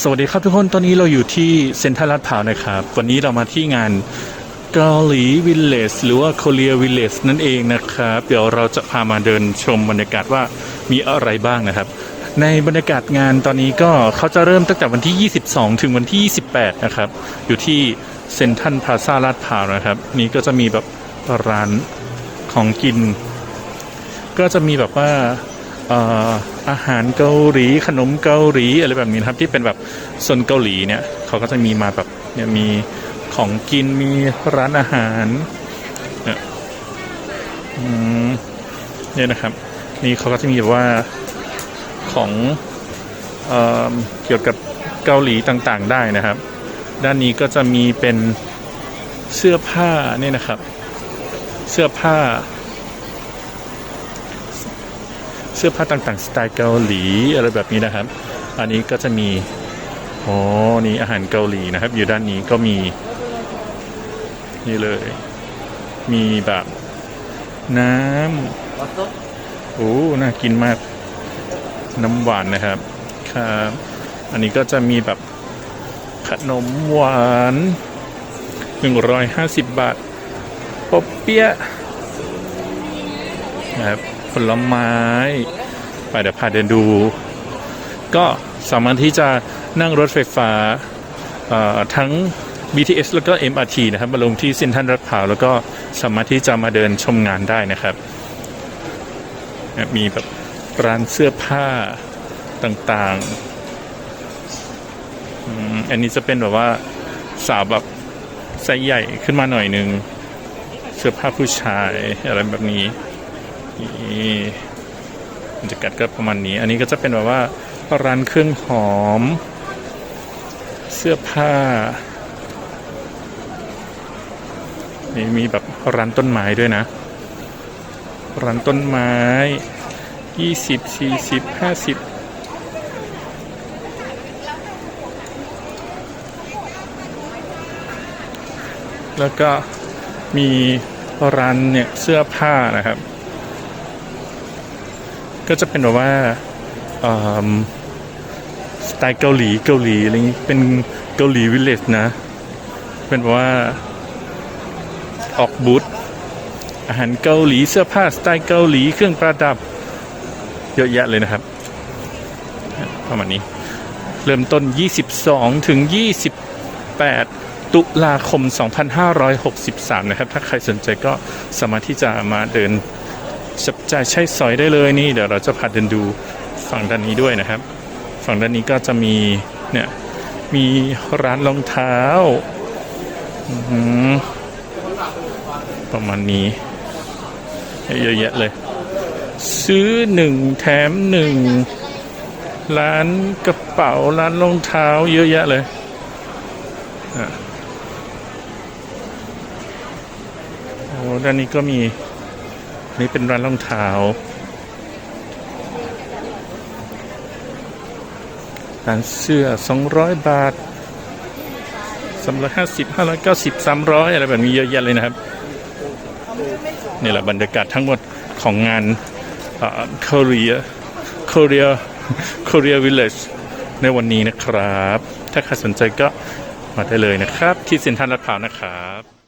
สวัสดีครับทุกคน ตอนนี้เราอยู่ที่เซ็นทรัลลาดพร้าวนะครับ วันนี้เรามาที่งานเกาหลีวิลเลจหรือว่าโคเรียวิลเลจนั่นเองนะครับ เดี๋ยวเราจะพามาเดินชมบรรยากาศว่ามีอะไรบ้างนะครับ ในบรรยากาศงานตอนนี้ก็เขาจะเริ่มตั้งแต่วันที่ 22 ถึงวันที่ 28 นะครับ อยู่ที่เซ็นทรัลพลาซาลาดพร้าวนะครับ นี่ก็จะมีแบบร้านของกิน ก็จะมีแบบว่า อาหารเกาหลีขนมเกาหลีอะไรแบบนี้นะครับ ที่เป็นแบบโซนเกาหลีเนี่ยเขาก็จะมีมาแบบเนี่ยมีของกินมีร้านอาหารเนี่ยเนี่ยนะครับ นี่เขาก็จะมีแบบว่าของเอ่อเกี่ยวกับเกาหลีต่างๆ ได้นะครับ ด้านนี้ก็จะมีเป็นเสื้อผ้าเนี่ยนะครับ เสื้อผ้า เสื้อผ้าต่างๆ สไตล์เกาหลีอะไรแบบนี้นะครับ อันนี้ก็จะมีโอ้นี่อาหารเกาหลีนะครับ อยู่ด้านนี้ก็มีนี่เลย มีแบบน้ำโอ้น่ากินมากน้ำหวานนะครับครับอันนี้ก็จะมีแบบขนมหวาน 150 บาทปบเปี๊ยะนะครับ ผลไม้ไปเดี๋ยวพาเดินดู ก็สามารถที่จะนั่งรถไฟฟ้าทั้ง BTS แล้วก็ MRT นะครับมาลงที่เซ็นทรัลลาดพร้าวแล้วก็สามารถที่จะมาเดินชมงานได้นะครับ มีแบบร้านเสื้อผ้าต่างๆ อันนี้จะเป็นแบบว่าสาวแบบไซส์ใหญ่ขึ้นมาหน่อยหนึ่งเสื้อผ้าผู้ชายอะไรแบบนี้ บรรยากาศก็ประมาณนี้ อันนี้ก็จะเป็นแบบว่าร้านเครื่องหอม เสื้อผ้า นี่มีแบบร้านต้นไม้ด้วยนะ ร้านต้นไม้ยี่สิบสี่สิบห้าสิบแล้วก็มีร้านเนี่ยเสื้อผ้านะครับ ก็จะเป็นแบบว่าสไตล์เกาหลีเกาหลีอะไรอย่างนี้เป็นเกาหลีวิลเลจนะ เป็นแบบว่าออกบูธอาหารเกาหลีเสื้อผ้าสไตล์เกาหลีเครื่องประดับ เยอะแยะเลยนะครับประมาณนี้ เริ่มต้น 22 ถึง 28 ตุลาคม 2563 นะครับ ถ้าใครสนใจก็สามารถที่จะมาเดิน จับจ่ายใช้สอยได้เลยนี่เดี๋ยวเราจะพาเดินดูฝั่งด้านนี้ด้วยนะครับ ฝั่งด้านนี้ก็จะมีเนี่ยมีร้านรองเท้าประมาณนี้เยอะแยะเลย ซื้อหนึ่งแถมหนึ่งร้านกระเป๋าร้านรองเท้า เยอะแยะเลยโอ้ด้านนี้ก็มี นี่เป็นร้านรองเท้า ร้านเสื้อ 200 บาท 350 590 300 อะไรแบบนี้เยอะแยะเลยนะครับ นี่แหละบรรยากาศทั้งหมดของงานเกาหลีเกาหลีเกาหลีวิลเลจในวันนี้นะครับ ถ้าใครสนใจก็มาได้เลยนะครับ ที่เซ็นทรัลลาดพร้าวนะครับ